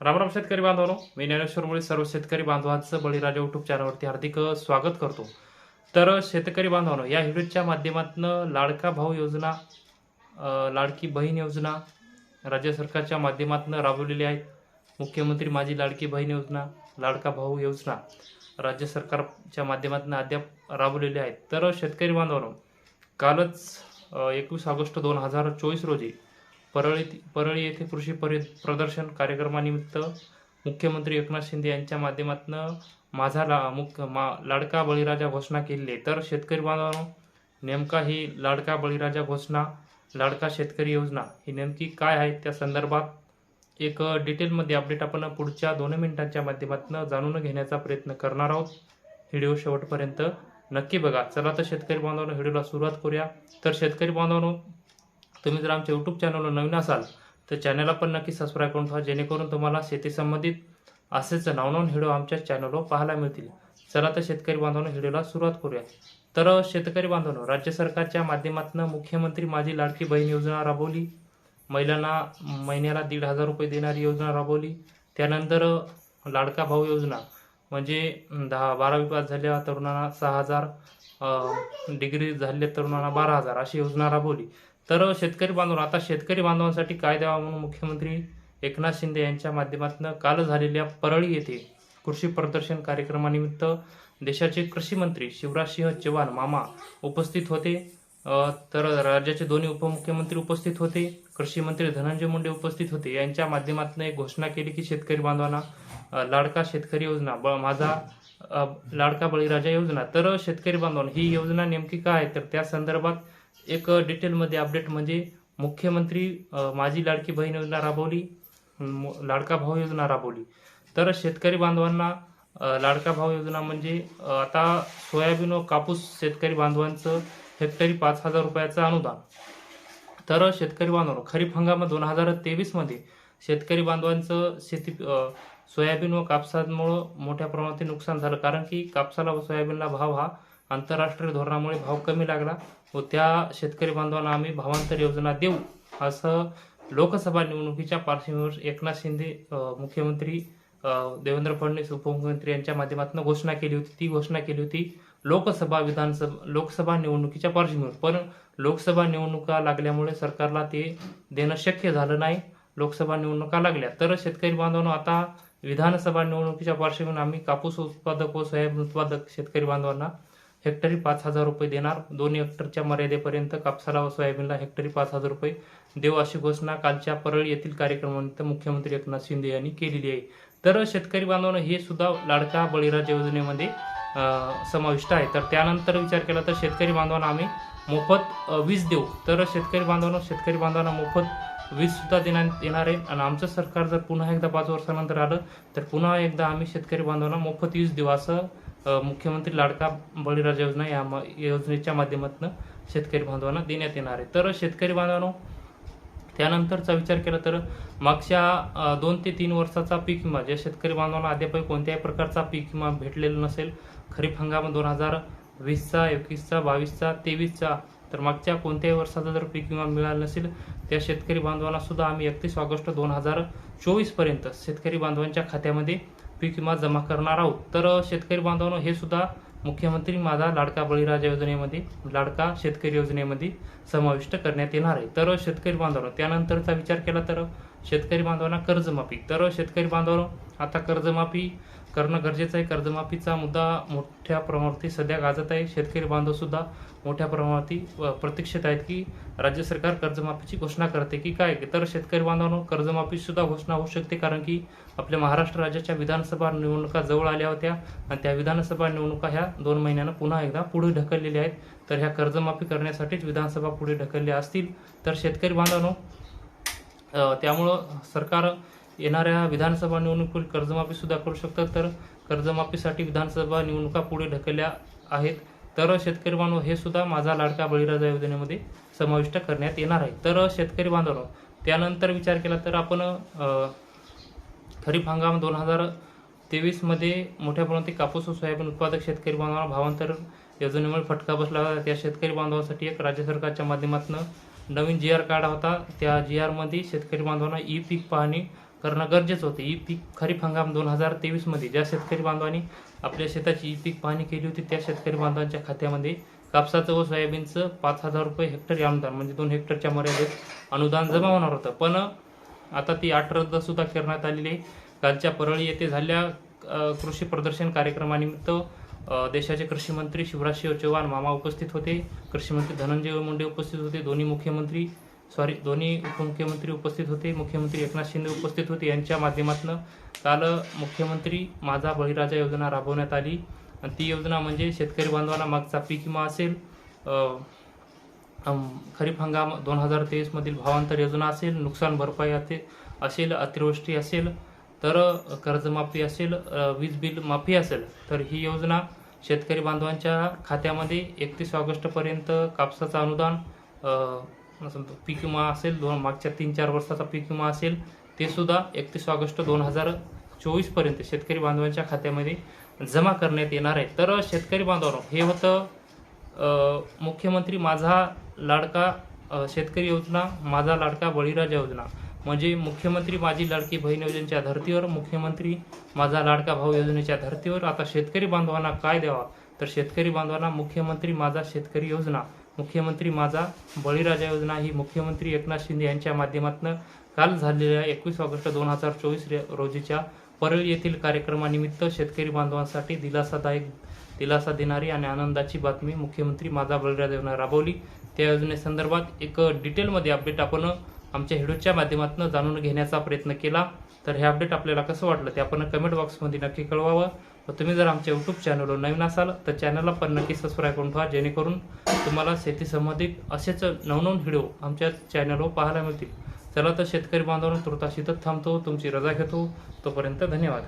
रामराम शेतकरी बांधवांनो. मी ज्ञानेश्वर मुळे सर्व शेतकरी बांधवांचं बळीराजा युट्यूब चॅनलवरती हार्दिक स्वागत करतो. तर शेतकरी बांधवांनो या व्हिडिओच्या माध्यमातून लाडका भाऊ योजना लाडकी बहीण योजना राज्य सरकारच्या माध्यमातून राबवलेली आहेत मुख्यमंत्री माझी लाडकी बहीण योजना लाडका भाऊ योजना राज्य सरकारच्या माध्यमातून अद्याप राबवलेली आहेत. तर शेतकरी बांधवांनो कालच एकवीस ऑगस्ट दोन हजार चोवीस रोजी परळी परळी येथे कृषी परि प्रदर्शन कार्यक्रमानिमित्त मुख्यमंत्री एकनाथ शिंदे यांच्या माध्यमातून माझा ला मुख्य मा लाडका बळीराजा घोषणा केलेली आहे तर शेतकरी बांधवांनो नेमका ही लाडका बळीराजा घोषणा लाडका शेतकरी योजना ही नेमकी काय आहे? त्या संदर्भात एक डिटेलमध्ये अपडेट आपण पुढच्या दोन मिनिटांच्या माध्यमातून जाणून घेण्याचा प्रयत्न करणार आहोत. व्हिडिओ शेवटपर्यंत नक्की बघा. चला तर शेतकरी बांधवांनो व्हिडिओला सुरुवात करूया. तर शेतकरी बांधवांनो तुम्ही जर आमच्या यूट्यूब चॅनलवर नवीन असाल तर चॅनलला पण नक्की सबस्क्राईब करून ठेवा जेणेकरून तुम्हाला शेती संबंधित असेच नवनवन व्हिडिओ आमच्या चॅनलवर पाहायला मिळतील. चला तर शेतकरी बांधवांना व्हिडिओला सुरुवात करूया. तर शेतकरी बांधवांनो राज्य सरकारच्या माध्यमातून मुख्यमंत्री माझी लाडकी बहीण योजना राबवली. महिलांना महिन्याला दीड हजार रुपये देणारी योजना राबवली. त्यानंतर लाडका भाऊ योजना म्हणजे दहा बारावी पास झालेल्या तरुणांना सहा हजार डिग्री झालेल्या तरुणांना बारा हजार अशी योजना राबवली. तर शेतकरी बांधव आता शेतकरी बांधवांसाठी काय द्यावा म्हणून मुख्यमंत्री एकनाथ शिंदे यांच्या माध्यमातून काल झालेल्या परळी येथे कृषी प्रदर्शन कार्यक्रमानिमित्त देशाचे कृषी मंत्री शिवराजसिंह चव्हाण मामा उपस्थित होते. तर राज्याचे दोन्ही उपमुख्यमंत्री उपस्थित होते. कृषी मंत्री धनंजय मुंडे उपस्थित होते. यांच्या माध्यमातून एक घोषणा केली की शेतकरी बांधवांना लाडका शेतकरी योजना ब माझा लाडका बळीराजा योजना. तर शेतकरी बांधवांना ही योजना नेमकी काय आहे? तर त्या संदर्भात एक डिटेलमध्ये अपडेट म्हणजे मुख्यमंत्री माझी लाडकी बहीण योजना राबवली लाडका भाऊ योजना राबवली. तर शेतकरी बांधवांना लाडका भाऊ योजना म्हणजे आता सोयाबीन व कापूस शेतकरी बांधवांचं हेक्टरी पाच हजार रुपयाचं अनुदान. तर शेतकरी बांधवांनो खरीप हंगाम दोन हजार तेवीसमध्ये शेतकरी बांधवांचं शेती सोयाबीन व कापसामुळं मोठ्या प्रमाणात नुकसान झालं. कारण की कापसाला व सोयाबीनला भाव हा आंतरराष्ट्रीय धोरणामुळे भाव कमी लागला व त्या शेतकरी बांधवांना आम्ही भावांतर योजना देऊ असं लोकसभा निवडणुकीच्या पार्श्वभूमीवर एकनाथ शिंदे मुख्यमंत्री देवेंद्र फडणवीस उपमुख्यमंत्री यांच्या माध्यमातून घोषणा केली होती. ती घोषणा केली होती लोकसभा विधानसभा लोकसभा निवडणुकीच्या पार्श्वभूमीवर. पण लोकसभा निवडणुका लागल्यामुळे सरकारला ते देणं शक्य झालं नाही. लोकसभा निवडणुका लागल्या. तर शेतकरी बांधवांना आता विधानसभा निवडणुकीच्या पार्श्वभूमीवर आम्ही कापूस उत्पादक व सोयाबीन उत्पादक शेतकरी बांधवांना हेक्टरी पाच हजार रुपये देणार. दोन हेक्टरच्या मर्यादेपर्यंत कापसाला व सोयाबीनला हेक्टरी पाच हजार रुपये देऊ अशी घोषणा कालच्या परळी येथील कार्यक्रमानिमित्त मुख्यमंत्री एकनाथ शिंदे यांनी केलेली आहे. तर शेतकरी बांधवांना हे सुद्धा लाडका बळीराज योजनेमध्ये समाविष्ट आहे. तर त्यानंतर विचार केला तर शेतकरी बांधवांना आम्ही मोफत वीज देऊ. तर शेतकरी बांधवांना शेतकरी बांधवांना मोफत वीज सुद्धा देण्यात येणार आहे. आणि आमचं सरकार जर पुन्हा एकदा पाच वर्षानंतर आलं तर पुन्हा एकदा आम्ही शेतकरी बांधवांना मोफत वीज देऊ असं मुख्यमंत्री लाडका बळीराजा योजना या म- योजनेच्या माध्यमातून शेतकरी बांधवांना देण्यात येणार आहे. तर शेतकरी बांधवांनो त्यानंतरचा विचार केला तर मागच्या दोन ते तीन वर्षाचा पीक विमा ज्या शेतकरी बांधवांना अद्यापही कोणत्याही प्रकारचा पीक विमा भेटलेला नसेल खरीप हंगाम दोन हजार वीसचा एकवीसचा बावीसचा तेवीसचा तर मागच्या कोणत्याही वर्षाचा जर पीक विमा मिळाला नसेल त्या शेतकरी बांधवांना सुद्धा आम्ही एकतीस ऑगस्ट दोन हजार चोवीसपर्यंत शेतकरी बांधवांच्या खात्यामध्ये पीक विमा जमा करणार आहोत. तर शेतकरी बांधवांनो हे सुद्धा मुख्यमंत्री माझा लाडका बळीराजा योजनेमध्ये लाडका शेतकरी योजनेमध्ये समाविष्ट करण्यात येणार आहे. तर शेतकरी बांधवांनो त्यानंतरचा विचार केला तर शेतकरी बांधवांना कर्जमाफी. तर शेतकरी बांधवांनो आता कर्जमाफी करणं गरजेचं आहे. कर्जमाफीचा मुद्दा मोठ्या प्रमाणावरती सध्या गाजत आहे. शेतकरी बांधवसुद्धा मोठ्या प्रमाणावरती प्रतीक्षित आहेत की राज्य सरकार कर्जमाफीची घोषणा करते की काय? तर शेतकरी बांधवांनो कर्जमाफीसुद्धा घोषणा होऊ शकते कारण की आपल्या महाराष्ट्र राज्याच्या विधानसभा निवडणुका जवळ आल्या होत्या आणि त्या विधानसभा निवडणुका ह्या दोन महिन्यानं पुन्हा एकदा पुढे ढकललेल्या आहेत. तर ह्या कर्जमाफी करण्यासाठीच विधानसभा पुढे ढकलल्या असतील. तर शेतकरी बांधवांनो त्यामुळं सरकार येणाऱ्या विधानसभा निवडणुकीत कर्जमाफीसुद्धा करू शकतात. तर कर्जमाफीसाठी विधानसभा निवडणुका पुढे ढकलल्या आहेत. तर शेतकरी बांधव हे सुद्धा माझा लाडका बळीराजा योजनेमध्ये समाविष्ट करण्यात येणार आहे. तर शेतकरी बांधव त्यानंतर विचार केला तर आपण खरीप हंगाम दोन हजार तेवीसमध्ये मोठ्या प्रमाणात कापूस व सोयाबीन उत्पादक शेतकरी बांधवांना भावांतर योजनेमुळे फटका बसला. होता त्या शेतकरी बांधवांसाठी एक राज्य सरकारच्या माध्यमातून नवीन जी आर काढा होता त्या जी आरमध्ये शेतकरी बांधवांना ई पीक पाहणी करणं गरजेचं होतं. ई पीक खरीप हंगाम दोन हजार तेवीसमध्ये ज्या शेतकरी बांधवांनी आपल्या शेताची ई पीक पाहणी केली होती त्या शेतकरी बांधवांच्या खात्यामध्ये कापसाचं व सोयाबीनचं पाच हजार रुपये हेक्टर अनुदान म्हणजे दोन हेक्टरच्या मर्यादेत अनुदान जमा होणार होतं. पण आता ती आठ रद्द सुद्धा करण्यात आलेली आहे. कालच्या परळी येथे झाल्या कृषी प्रदर्शन कार्यक्रमानिमित्त देशाचे कृषी मंत्री शिवराजसिंह चौहान मामा उपस्थित होते. कृषी मंत्री धनंजय मुंडे उपस्थित होते. दोन्ही मुख्यमंत्री सॉरी दोन्ही उपमुख्यमंत्री उपस्थित होते. मुख्यमंत्री एकनाथ शिंदे उपस्थित होते यांच्या माध्यमातून. काल मुख्यमंत्री माझा बळीराजा योजना राबवण्यात आली. आणि ती योजना म्हणजे शेतकरी बांधवांना मागचा पीक विमा असेल खरीप हंगाम दोन हजार तेवीसमधील भावांतर योजना असेल नुकसान भरपाई असे- असेल अतिवृष्टी असेल तर कर्जमाफी असेल वीज बिल माफी असेल तर ही योजना शेतकरी बांधवांच्या खात्यामध्ये एकतीस ऑगस्टपर्यंत कापसाचं अनुदान पीक विमा असेल दोन मागच्या तीन चार वर्षाचा पीक विमा असेल ते सुद्धा एकतीस ऑगस्ट दोन हजार चोवीसपर्यंत शेतकरी बांधवांच्या खात्यामध्ये जमा करण्यात येणार आहे. तर शेतकरी बांधवांनो हे होतं मुख्यमंत्री माझा लाडका शेतकरी योजना माझा लाडका बळीराजा योजना. म्हणजे मुख्यमंत्री माझी लाडकी बहीण योजनेच्या धर्तीवर मुख्यमंत्री माझा लाडका भाऊ योजनेच्या धर्तीवर. आता शेतकरी बांधवांना काय द्यावा? तर शेतकरी बांधवांना मुख्यमंत्री माझा शेतकरी योजना मुख्यमंत्री माझा बळीराजा योजना ही मुख्यमंत्री एकनाथ शिंदे यांच्या माध्यमातून काल झालेल्या एकवीस ऑगस्ट दोन हजार चोवीस रोजीच्या परळी येथील कार्यक्रमानिमित्त शेतकरी बांधवांसाठी दिलासादायक दिलासा देणारी आणि आनंदाची बातमी मुख्यमंत्री माझा बळीराजा योजना राबवली. त्या योजनेसंदर्भात एक डिटेलमध्ये अपडेट आपण आमच्या व्हिडिओच्या माध्यमातून जाणून घेण्याचा प्रयत्न केला. तर हे अपडेट आपल्याला कसं वाटलं ते आपण कमेंट बॉक्समध्ये नक्की कळवावं. व तुम्ही जर आमच्या यूट्यूब चॅनलवर नवीन असाल तर चॅनलला पण नक्की सबस्क्राईब करून ठेवा जेणेकरून तुम्हाला शेती संबंधित असेच नवनवीन व्हिडिओ आमच्या चॅनलवर पाहायला मिळतील. चला तर शेतकरी बांधवांना तुर्ताशीतच थांबतो. तुमची रजा घेतो. तोपर्यंत धन्यवाद.